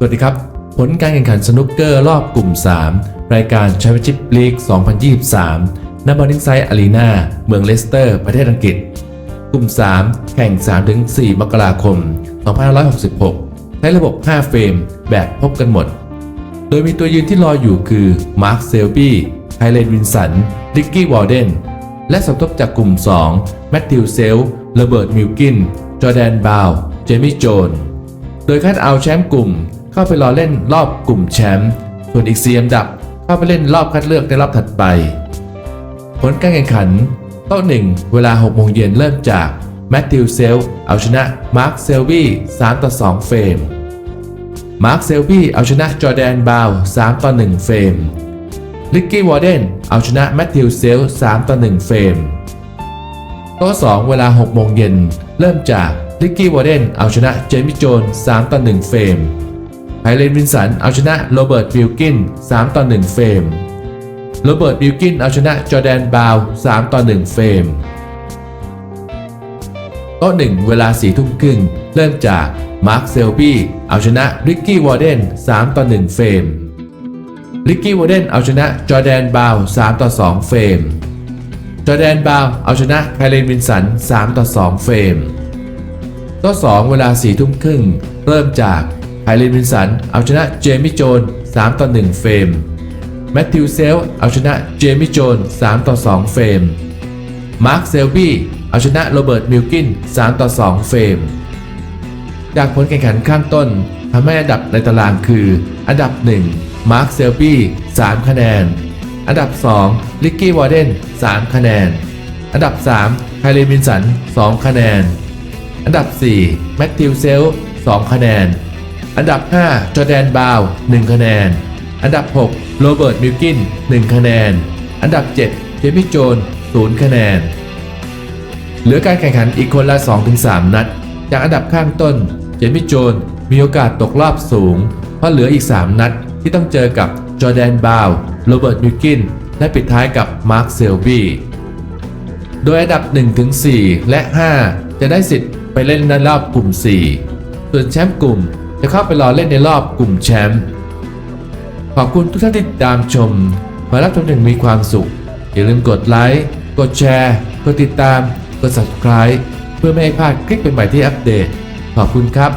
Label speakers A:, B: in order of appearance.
A: สวัสดีครับ ผลการแข่งขันสนุกเกอร์รอบกลุ่ม 3 รายการแชมเปี้ยนชิพลีก2023ณบอลลิงไซด์อารีนาเมืองเลสเตอร์ ประเทศอังกฤษ กลุ่ม 3 แข่ง 3-4 มกราคม 2566 ใช้ระบบ 5 เฟรมแบบพบกันหมด โดยมีตัวยืนที่รออยู่คือ มาร์ค เซลบี้ ไฮเลนวินสันริกกี้ วอร์เดน และสมทบจากกลุ่ม 2 แมตติวเซลโรเบิร์ต มิลกิน จอร์แดน บาว เจมี่ โจน โดยคัดเอาแชมป์กลุ่ม เข้าไปรอเล่นรอบกลุ่มแชมป์ส่วนอีก4อันดับเข้าไปเล่นรอบคัดเลือกในรอบถัดไป ผลการแข่งขันโต๊ะหนึ่งเวลา6โมงเย็นเริ่มจากแมตติวเซลเอาชนะมาร์คเซลบี้3ต่อ2เฟรม มาร์คเซลบี้เอาชนะจอร์แดนบาว3ต่อ1เฟรม ลิกกี้วอร์เดนเอาชนะแมตติวเซล3ต่อ1เฟรม โต๊ะ2เวลา6โมงเย็นเริ่มจากลิกกี้วอร์เดนเอาชนะเจมี่โจน3ต่อ1เฟรม ไฮเลนวินสันเอาชนะโรเบิร์ตบิลกิน 3 ต่อ 1 เฟรม โรเบิร์ตบิลกินเอาชนะจอแดนบาว 3 ต่อ 1 เฟรม โต๊ะ1เวลา4ทุ่มครึ่ง เริ่มจากมาร์คเซลบี้เอาชนะริกกี้วอร์เดน 3 ต่อ 1 เฟรม ริกกี้วอร์เดนเอาชนะจอแดนบาว 3 ต่อ 2 เฟรม จอแดนบาวเอาชนะไคลเลนวินสัน 3 ต่อ 2 เฟรมโต๊ะ2เวลา4ทุ่มครึ่ง เริ่มจาก ไคลเลนวินสันเอาชนะเจมี่โจน3ต่อ1เฟรมแมตติวเซลเอาชนะเจมี่โจน3ต่อ2เฟรมมาร์คเซลบี้เอาชนะโรเบิร์ตมิลกิน3ต่อ2เฟรมจากผลแข่งขันข้างต้นทำให้อันดับในตารางคือ อันดับ 1 มาร์คเซลบี้3คะแนน อันดับ 2 ลิกกี้วอร์เดน3คะแนน อันดับ 3 ไคลเลมินสัน 2 คะแนน อันดับ 4 แมตติวเซล 2 คะแนน อันดับ 5 จอแดนบาว 1 คะแนน อันดับ 6 โรเบิร์ต มิลกิน 1 คะแนน อันดับ 7 เจมี่โจน 0 คะแนน เหลือการแข่งขันอีกคนละ 2-3 นัด จากอันดับข้างต้น เจมี่โจน มีโอกาสตกรอบสูง เพราะเหลืออีก 3 นัดที่ต้องเจอกับจอแดนบาวโรเบิร์ต มิลกิน และปิดท้ายกับมาร์ค เซลบี้ โดยอันดับ 1-4 และ 5 จะได้สิทธิ์ไปเล่นในรอบกลุ่ม 4 ส่วนแชมป์กลุ่ม จะเข้าไปรอเล่นในรอบกลุ่มแชมป์ขอบคุณทุกท่านที่ติดตามชมขอให้รับชมอย่างมีความสุข อย่าลืมกดไลค์ กดแชร์ กดติดตาม กด subscribe เพื่อไม่ให้พลาดคลิปใหม่ที่อัปเดต ขอบคุณครับ